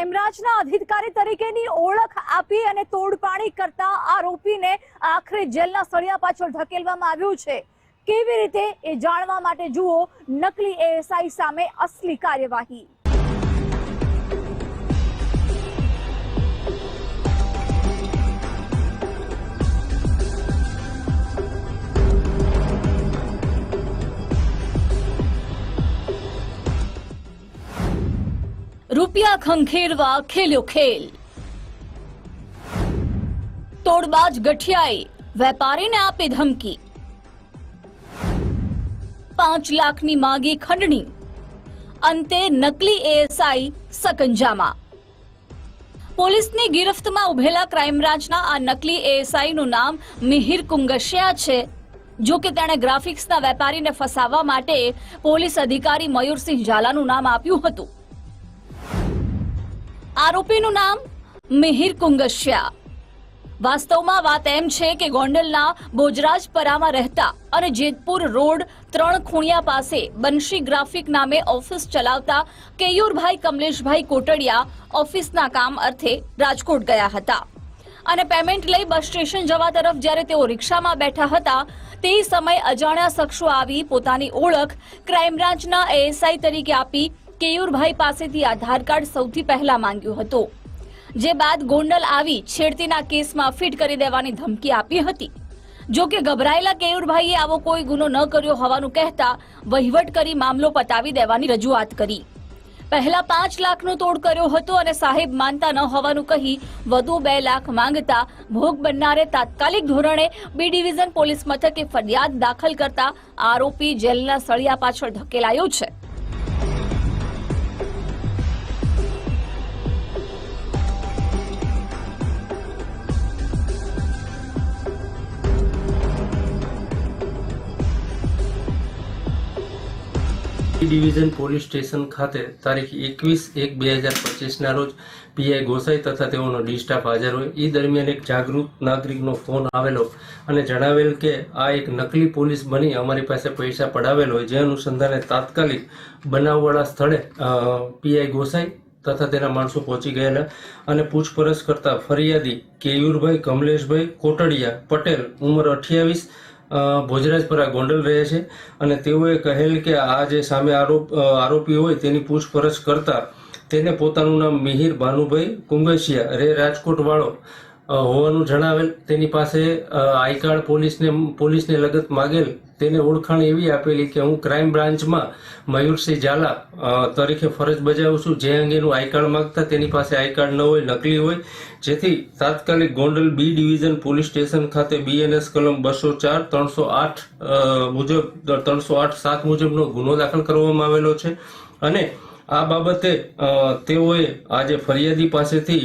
Crime બ્રાન્ચના અધિકારી તરીકેની ઓળખ આપી અને તોડપાણી કરતા આરોપીને આખરે જેલના સળિયા પાછળ ધકેલવામાં આવ્યું છે. કેવી રીતે એ જાણવા માટે જુઓ, નકલી એએસઆઈ સામે અસલી કાર્યવાહી. રૂપિયા ખંખેરવા ખેલ્યો ખેલ. તોડબાજ ગઠિયાએ વેપારીને આપી ધમકી. પાંચ લાખની માગી ખંડણી. અંતે નકલી એએસઆઈ સકંજામાં. પોલીસની ગિરફ્તમાં ઉભેલા ક્રાઇમબ્રાન્ચના આ નકલી એએસઆઈનું નામ મિહિર કુંગશિયા છે. જો કે તેણે ગ્રાફિક્સના વેપારીને ફસાવવા માટે પોલીસ અધિકારી મયુરસિંહ ઝાલાનું નામ આપ્યું હતું. આરોપીનું નામ મિહિર કુંગશિયા. વાસ્તવમાં વાત એમ છે કે ગોંડલના બોજરાજપરામાં રહેતા અને જેતપુર રોડ ત્રણ ખૂણિયા પાસે બંશી ગ્રાફિક નામે ઓફિસ ચલાવતા કેયુરભાઈ કમલેશભાઈ કોટડિયા ઓફિસના કામ અર્થે રાજકોટ ગયા હતા. અને પેમેન્ટ લઈ બસ સ્ટેશન જવા તરફ જ્યારે તેઓ રિક્ષામાં બેઠા હતા, તે સમયે અજાણ્યા શખ્સો આવી પોતાની ઓળખ ક્રાઇમ બ્રાન્ચના એએસઆઈ તરીકે આપી કેયુરભાઈ પાસેથી આધાર કાર્ડ સૌથી પહેલા માંગ્યું હતું. જે બાદ ગોંડલ આવી છેડતીના કેસમાં ફિટ કરી દેવાની ધમકી આપી હતી. જો કે ગભરાયેલા કેયુરભાઈએ આવો કોઈ ગુનો ન કર્યો હોવાનું કહેતા વહીવટ કરી મામલો પતાવી દેવાની રજૂઆત કરી. પહેલા પાંચ લાખનો તોડ કર્યો હતો અને સાહેબ માનતા ન હોવાનું કહી વધુ બે લાખ માંગતા ભોગ બનનારે તાત્કાલિક ધોરણે બી ડિવિઝન પોલીસ મથકે ફરિયાદ દાખલ કરતા આરોપી જેલના સળિયા પાછળ ધકેલાયો છે. ડિવિઝન પોલીસ સ્ટેશન ખાતે તારીખ એકવીસ એક બે હજાર પચીસના રોજ પીઆઈ ગોસાઈ તથા તેઓનો ડી સ્ટાફ હાજર હોય. એ દરમિયાન એક જાગૃત નાગરિકનો ફોન આવેલો અને જણાવેલ કે આ એક નકલી પોલીસ બની, અમારી પાસે પૈસા પડાવેલ હોય. જે અનુસંધાને તાત્કાલિક બનાવવાળા સ્થળે પીઆઈ ગોસાઈ તથા તેના માણસો પહોંચી ગયેલા અને પૂછપરછ કરતા ફરિયાદી કેયુરભાઈ કમલેશભાઈ કોટડિયા પટેલ, ઉંમર અઠ્યાવીસ ભોજરાજપરા ગોંડલ રહે છે અને તેઓએ કહેલ કે આ જે સામે આરોપ આરોપી હોય તેની પૂછપરછ કરતા તેને પોતાનું નામ મિહિર ભાનુભાઈ કુંગસિયા રે રાજકોટ વાળો હોવાનું જણાવેલ તેની પાસે આઈ કાર્ડ પોલીસને પોલીસને લગત માગેલ તેને ઓળખાણ એવી આપેલી કે હું ક્રાઇમ બ્રાન્ચમાં મયુરસિંહ ઝાલા તરીકે ફરજ બજાવું છું. જે અંગેનું આઈ કાર્ડ માગતા તેની પાસે આઈ કાર્ડ ન હોય, નકલી હોય. જેથી તાત્કાલિક Gondal B division police station ખાતે બીએનએસ કલમ બસો ચાર, ત્રણસો આઠ મુજબ, ત્રણસો આઠ સાત મુજબનો ગુનો દાખલ કરવામાં આવેલો છે. અને આ બાબતે તેઓએ આજે ફરિયાદી પાસેથી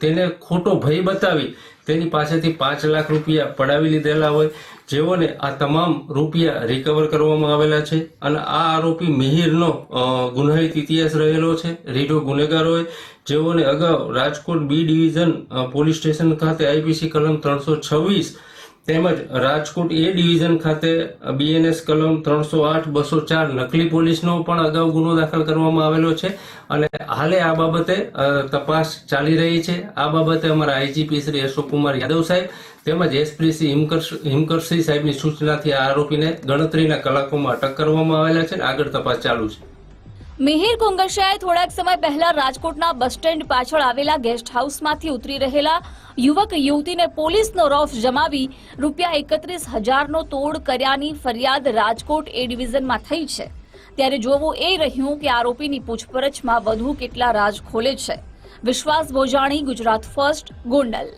તેને ખોટો ભય બતાવી, તેની પાસેથી પાંચ લાખ રૂપિયા પડાવી લીધેલા હોય. જેઓને આ તમામ રૂપિયા રિકવર કરવામાં આવેલા છે અને આ આરોપી મિહિરનો ગુનાહિત ઇતિહાસ રહેલો છે. રીઢો ગુનેગાર હોય. જેઓને અગાઉ Rajkot B division police station ખાતે આઈપીસી કલમ ત્રણસો છવ્વીસ તેમજ રાજકોટ એ ડિવિઝન ખાતે બીએનએસ કલમ ત્રણસો આઠ, બસો ચાર નકલી પોલીસનો પણ અગાઉ ગુનો દાખલ કરવામાં આવેલો છે અને હાલે આ બાબતે તપાસ ચાલી રહી છે. આ બાબતે અમારા આઈજીપી શ્રી અશોક કુમાર યાદવ સાહેબ તેમજ એસપી શ્રી હિમકરસિંહ સાહેબની સૂચનાથી આ આરોપીને ગણતરીના કલાકોમાં અટક કરવામાં આવેલા છે અને આગળ તપાસ ચાલુ છે. મિહિર કુંગશિયાએ થોડાક સમય પહેલા રાજકોટના બસ સ્ટેન્ડ પાછળ આવેલા ગેસ્ટ હાઉસમાંથી ઉતરી રહેલા યુવક યુવતીને પોલીસનો રોફ જમાવી રૂપિયા એકત્રીસ હજારનો તોડ કર્યાની ફરિયાદ રાજકોટ એ ડિવિઝનમાં થઈ છે. ત્યારે જોવું એ રહ્યું કે આરોપીની પૂછપરછમાં વધુ કેટલા રાજ ખોલે છે. વિશ્વાસ બોજાણી ગુજરાત ફર્સ્ટ, ગોંડલ.